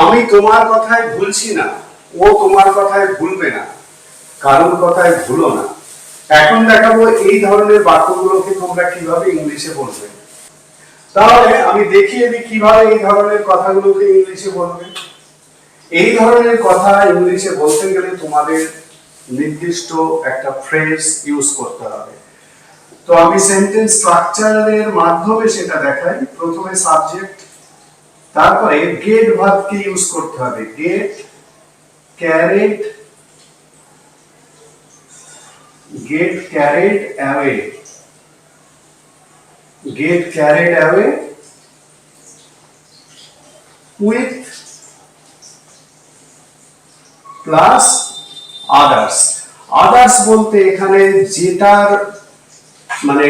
আমি তোমার কথায় ভুলছি না, ও তোমার কথায় ভুলবে না, কারোর কথায় ভুলো না। এখন দেখাবো এই ধরনের বাক্যগুলোকে তোমরা কীভাবে ইংলিশে বলবে। তাহলে আমি দেখিয়ে দিই কীভাবে এই ধরনের কথাগুলোকে ইংলিশে বলবে। এই ধরনের কথা ইংলিশে বলতে গেলে তোমাদের নির্দিষ্ট একটা ফ্রেজ ইউজ করতে হবে। তো আমি সেন্টেন্স স্ট্রাকচারের মাধ্যমে সেটা দেখাই। প্রথমে সাবজেক্ট তারপরে গেট ভার্বকে ইউজ করতে হবে। Get carried get carried away get carried away with plus others others বলতে এখানে যেটার মানে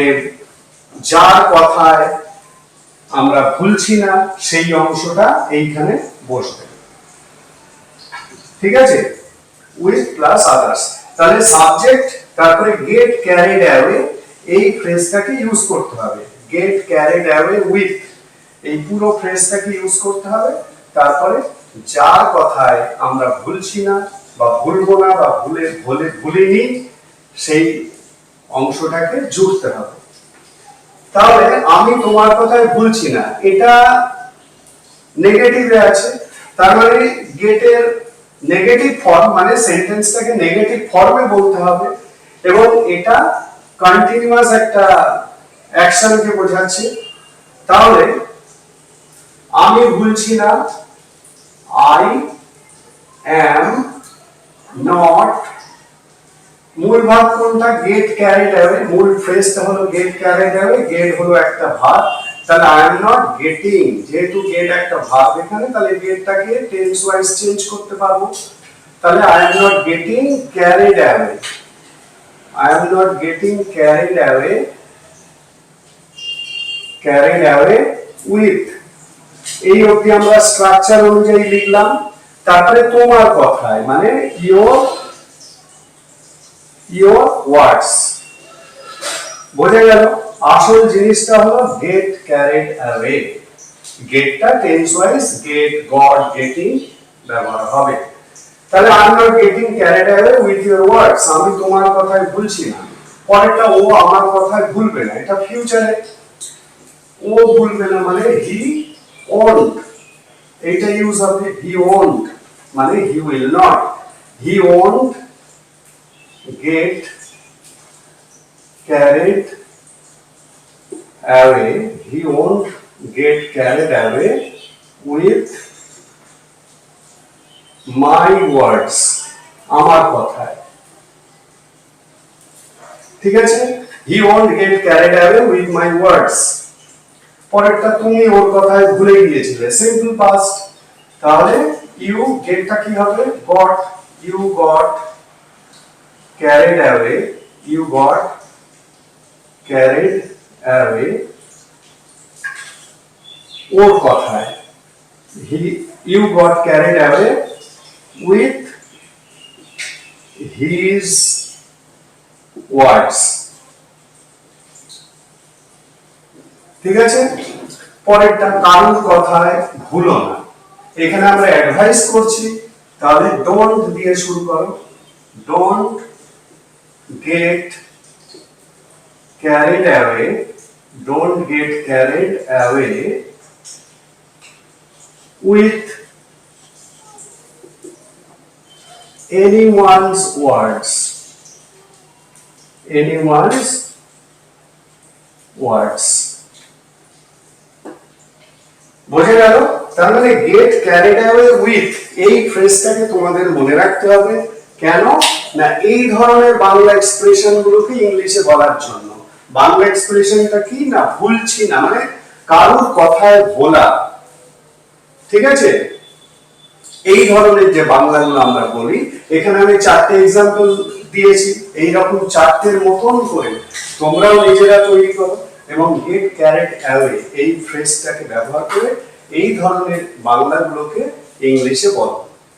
যার কথায় আমরা ভুলছি না, সেই অংশটা এইখানে বসবে। ঠিক আছে? উইথ প্লাস আদার্স তাহলে সাবজেক্ট তারপরে গেট ক্যারিড অ্যাওয়ে এই ফ্রেজটাকে ইউজ করতে হবে। গেট ক্যারিড অ্যাওয়ে উইথ এই পুরো ফ্রেজটাকে ইউজ করতে হবে। তারপরে যার কথায় আমরা ভুলছি না, বা ভুলবো না, বা ভুলে ভুলে ভুলিনি, সেই অংশটাকে জুড়তে হবে। তাহলে আমি তোমার কথায় ভুলছি না। এটা নেগেটিভে আছে। তার মানে গেটের নেগেটিভ ফর্ম মানে সেন্টেন্সটাকে নেগেটিভ ফর্মে বলতে হবে এবং এটা কন্টিনিউয়াস একটা অ্যাকশনকে বোঝাচ্ছে। তাহলে আমি ভুলছি না। আই অ্যাম নট মূল ভাব কোনটা? গেট ক্যারিড অ্যাওয়ে মূল ফ্রেজটা হলো গেট ক্যারিড অ্যাওয়ে গেট হলো একটা ভাব তাহলে আই এম নট গেটিং যেহেতু গেট একটা ভাব এখানে, তাহলে গেটটাকে টেন্স ওয়াইজ চেঞ্জ করতে পারব। তাহলে I am not getting carried away I am not getting carried away carried away with এই অবধি আমরা স্ট্রাকচার অনুযায়ী লিখলাম। তারপরে তোমার কথায় মানে ইয়োর ইয়োর ওয়ার্ডস বোঝা গেল? আসল জিনিসটা হলো গেট ক্যারেড অ্যাওয়ে গেটটা tense wise get got getting ব্যবহার হবে। তাহলে I not getting carried away with your words আমি তোমার কথায় ভুলছি না। পরেরটা ও আমার কথায় ভুলবে না। এটা ফিউচারে ও ভুলবে না মানে হি ওন্ট এইটা ইউজ হবে হি ওন্ট মানে he will not he won't get carried away he won't get carried away with my words আমার কথায় ঠিক আছে হি won't get carried away with my words পরেরটা তুমি ওর কথায় ভুলে গিয়েছিলে সিম্পল পাস্ট তাহলে ইউ গেটটা কি হবে got you got carried away you got carried away ওর কথায় he you got carried away with his words ঠিক আছে পরেরটা কারোর কথায় ভুলো না এখানে আমরা অ্যাডভাইস করছি তাহলে ডোন্ট দিয়ে শুরু করো don't get carried away don't get carried away with anyone's words anyone's words বোঝা গেল তার মানে গেট ক্যারিড অ্যাওয়ে উইথ এই ফ্রেজটাকে তোমাদের মনে রাখতে হবে কেন? না, এই ধরনের বাংলা এক্সপ্রেশন গুলোকে ইংলিশে বলার জন্য। বাংলা এক্সপ্রেশনটা কি? না, ভুলছি না। মানে কারোর কথায় ভোলা। ঠিক আছে? এই ধরনের যে বাংলাগুলো আমরা বলি, এখানে আমি চারটে এক্সাম্পল দিয়েছি। এই রকম চারটের মতন করে তোমরাও নিজেরা তৈরি করো এবং গেট ক্যারেট অ্যাওয়ে এই ফ্রেজটাকে ব্যবহার করে এই ধরনের বাংলাগুলোকে ইংলিশে বলো।